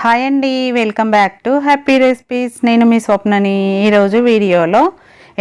Hi అండి welcome back to happy recipes. నేను మీ స్వప్నని ఈరోజు వీడియోలో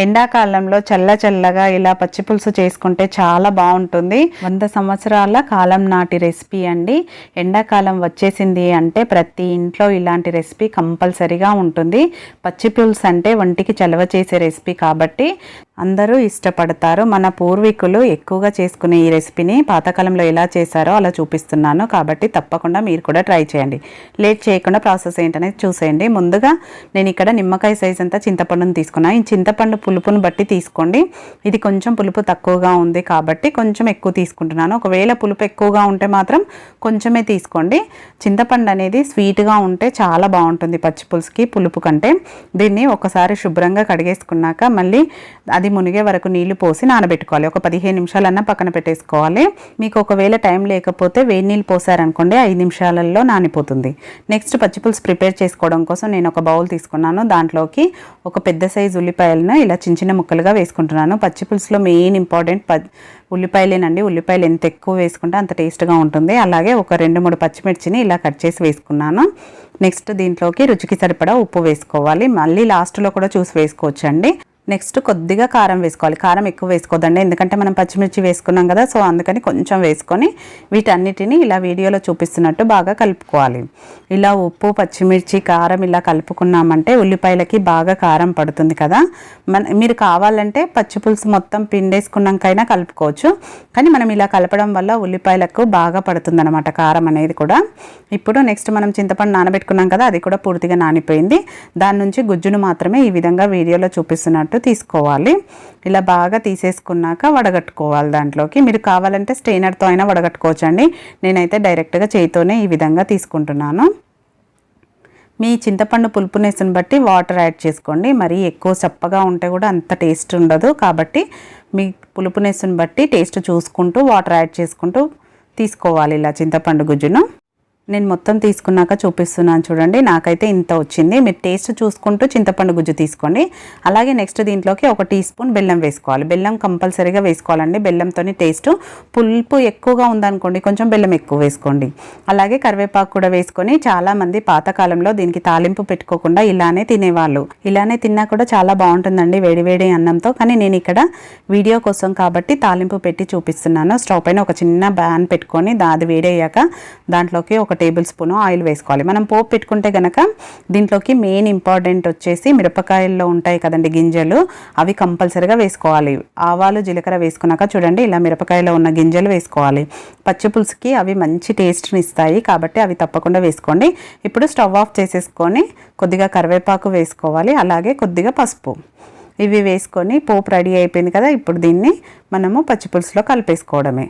ఎండాకాలంలో చల్ల చల్లగా ఇలా పచ్చి పులుసు చేసుకుంటే చాలా బాగుంటుంది. వంద సంవత్సరాల కాలం నాటి రెసిపీ అండి. ఎండాకాలం వచ్చేసింది అంటే ప్రతి ఇంట్లో ఇలాంటి రెసిపీ కంపల్సరీగా ఉంటుంది. పచ్చి పులుసు అంటే ఒంటికి చలవ చేసే రెసిపీ కాబట్టి అందరూ ఇష్టపడతారు. మన పూర్వీకులు ఎక్కువగా చేసుకునే ఈ రెసిపీని పాతకాలంలో ఎలా చేశారో అలా చూపిస్తున్నాను. కాబట్టి తప్పకుండా మీరు కూడా ట్రై చేయండి. లేట్ చేయకుండా ప్రాసెస్ ఏంటనేది చూసేయండి. ముందుగా నేను ఇక్కడ నిమ్మకాయ సైజ్ అంతా చింతపండుని తీసుకున్నాను ఈ చింతపండు పులుపును బట్టి తీసుకోండి. ఇది కొంచెం పులుపు తక్కువగా ఉంది కాబట్టి కొంచెం ఎక్కువ తీసుకుంటున్నాను. ఒకవేళ పులుపు ఎక్కువగా ఉంటే మాత్రం కొంచెమే తీసుకోండి. చింతపండు అనేది స్వీట్గా ఉంటే చాలా బాగుంటుంది పచ్చి పులుసుకి పులుపు కంటే. దీన్ని ఒకసారి శుభ్రంగా కడిగేసుకున్నాక మళ్ళీ అది అది మునిగే వరకు నీళ్ళు పోసి నానబెట్టుకోవాలి. ఒక పదిహేను నిమిషాలన్నా పక్కన పెట్టేసుకోవాలి. మీకు ఒకవేళ టైం లేకపోతే వేడి నీళ్ళు పోసారనుకోండి ఐదు నిమిషాలలో నానిపోతుంది. నెక్స్ట్ పచ్చిపులుసు ప్రిపేర్ చేసుకోవడం కోసం నేను ఒక బౌల్ తీసుకున్నాను. దాంట్లోకి ఒక పెద్ద సైజు ఉల్లిపాయలను ఇలా చిన్న చిన్న ముక్కలుగా వేసుకుంటున్నాను. పచ్చిపులుసులో మెయిన్ ఇంపార్టెంట్ ఉల్లిపాయలేనండి. ఉల్లిపాయలు ఎంత ఎక్కువ వేసుకుంటే అంత టేస్ట్గా ఉంటుంది. అలాగే ఒక రెండు మూడు పచ్చిమిర్చిని ఇలా కట్ చేసి వేసుకున్నాను. నెక్స్ట్ దీంట్లోకి రుచికి సరిపడా ఉప్పు వేసుకోవాలి. మళ్ళీ లాస్ట్లో కూడా చూసి వేసుకోవచ్చండి. నెక్స్ట్ కొద్దిగా కారం వేసుకోవాలి. కారం ఎక్కువ వేసుకోదండి. ఎందుకంటే మనం పచ్చిమిర్చి వేసుకున్నాం కదా సో అందుకని కొంచెం వేసుకొని వీటన్నిటిని ఇలా వీడియోలో చూపిస్తున్నట్టు బాగా కలుపుకోవాలి. ఇలా ఉప్పు పచ్చిమిర్చి కారం ఇలా కలుపుకున్నామంటే ఉల్లిపాయలకి బాగా కారం పడుతుంది కదా. మన మీరు కావాలంటే పచ్చి పులుసు మొత్తం పిండేసుకున్నాకైనా కలుపుకోవచ్చు. కానీ మనం ఇలా కలపడం వల్ల ఉల్లిపాయలకు బాగా పడుతుంది అనమాట కారం అనేది కూడా. ఇప్పుడు నెక్స్ట్ మనం చింతపండు నానబెట్టుకున్నాం కదా అది కూడా పూర్తిగా నానిపోయింది. దాని నుంచి గుజ్జును మాత్రమే ఈ విధంగా వీడియోలో చూపిస్తున్నట్టు తీసుకోవాలి. ఇలా బాగా తీసేసుకున్నాక వడగట్టుకోవాలి దాంట్లోకి. మీరు కావాలంటే స్టెయినర్తో అయినా వడగట్టుకోవచ్చండి. నేనైతే డైరెక్ట్గా చేయితోనే ఈ విధంగా తీసుకుంటున్నాను. మీ చింతపండు పులుపునేసుని బట్టి వాటర్ యాడ్ చేసుకోండి. మరీ ఎక్కువ చప్పగా ఉంటే కూడా అంత టేస్ట్ ఉండదు. కాబట్టి మీ పులుపునేసుని బట్టి టేస్ట్ చూసుకుంటూ వాటర్ యాడ్ చేసుకుంటూ తీసుకోవాలి ఇలా చింతపండు గుజ్జును. నేను మొత్తం తీసుకున్నాక చూపిస్తున్నాను చూడండి. నాకైతే ఇంత వచ్చింది. మీరు టేస్ట్ చూసుకుంటూ చింతపండు గుజ్జు తీసుకోండి. అలాగే నెక్స్ట్ దీంట్లోకి ఒక టీ స్పూన్ బెల్లం వేసుకోవాలి. బెల్లం కంపల్సరీగా వేసుకోవాలండి. బెల్లంతోని టేస్ట్ పులుపు ఎక్కువగా ఉందనుకోండి కొంచెం బెల్లం ఎక్కువ వేసుకోండి. అలాగే కరివేపాకు కూడా వేసుకొని చాలామంది పాతకాలంలో దీనికి తాలింపు పెట్టుకోకుండా ఇలానే తినేవాళ్ళు. ఇలానే తిన్నా కూడా చాలా బాగుంటుందండి వేడివేడి అన్నంతో. కానీ నేను ఇక్కడ వీడియో కోసం కాబట్టి తాలింపు పెట్టి చూపిస్తున్నాను. స్టవ్ పైన ఒక చిన్న బ్యాన్ పెట్టుకొని దాది వేడయ్యాక దాంట్లోకి ఒక టేబుల్ స్పూన్ ఆయిల్ వేసుకోవాలి. మనం పోపు పెట్టుకుంటే కనుక దీంట్లోకి మెయిన్ ఇంపార్టెంట్ వచ్చేసి మిరపకాయల్లో ఉంటాయి కదండి గింజలు అవి కంపల్సరిగా వేసుకోవాలి. ఆవాలు జీలకర్ర వేసుకున్నాక చూడండి ఇలా మిరపకాయలో ఉన్న గింజలు వేసుకోవాలి. పచ్చి పులుసుకి అవి మంచి టేస్ట్ని ఇస్తాయి కాబట్టి అవి తప్పకుండా వేసుకోండి. ఇప్పుడు స్టవ్ ఆఫ్ చేసేసుకొని కొద్దిగా కరివేపాకు వేసుకోవాలి అలాగే కొద్దిగా పసుపు. ఇవి వేసుకొని పోపు రెడీ అయిపోయింది కదా ఇప్పుడు దీన్ని మనము పచ్చిపులుసులో కలిపేసుకోవడమే.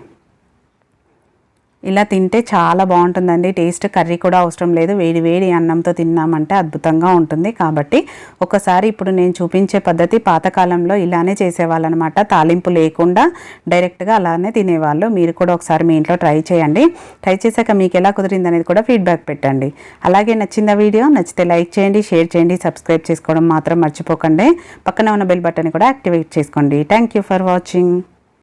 ఇలా తింటే చాలా బాగుంటుందండి. టేస్ట్ కర్రీ కూడా అవసరం లేదు. వేడి వేడి అన్నంతో తిన్నామంటే అద్భుతంగా ఉంటుంది. కాబట్టి ఒకసారి ఇప్పుడు నేను చూపించే పద్ధతి పాతకాలంలో ఇలానే చేసేవాళ్ళనమాట. తాలింపు లేకుండా డైరెక్ట్గా అలానే తినేవాళ్ళు. మీరు కూడా ఒకసారి మీ ఇంట్లో ట్రై చేయండి. ట్రై చేశాక మీకు ఎలా కుదిరింది అనేది కూడా ఫీడ్బ్యాక్ పెట్టండి. అలాగే నచ్చిన వీడియో నచ్చితే లైక్ చేయండి షేర్ చేయండి సబ్స్క్రైబ్ చేసుకోవడం మాత్రం మర్చిపోకండి. పక్కన ఉన్న బెల్ బటన్ కూడా యాక్టివేట్ చేసుకోండి. Thank you for watching.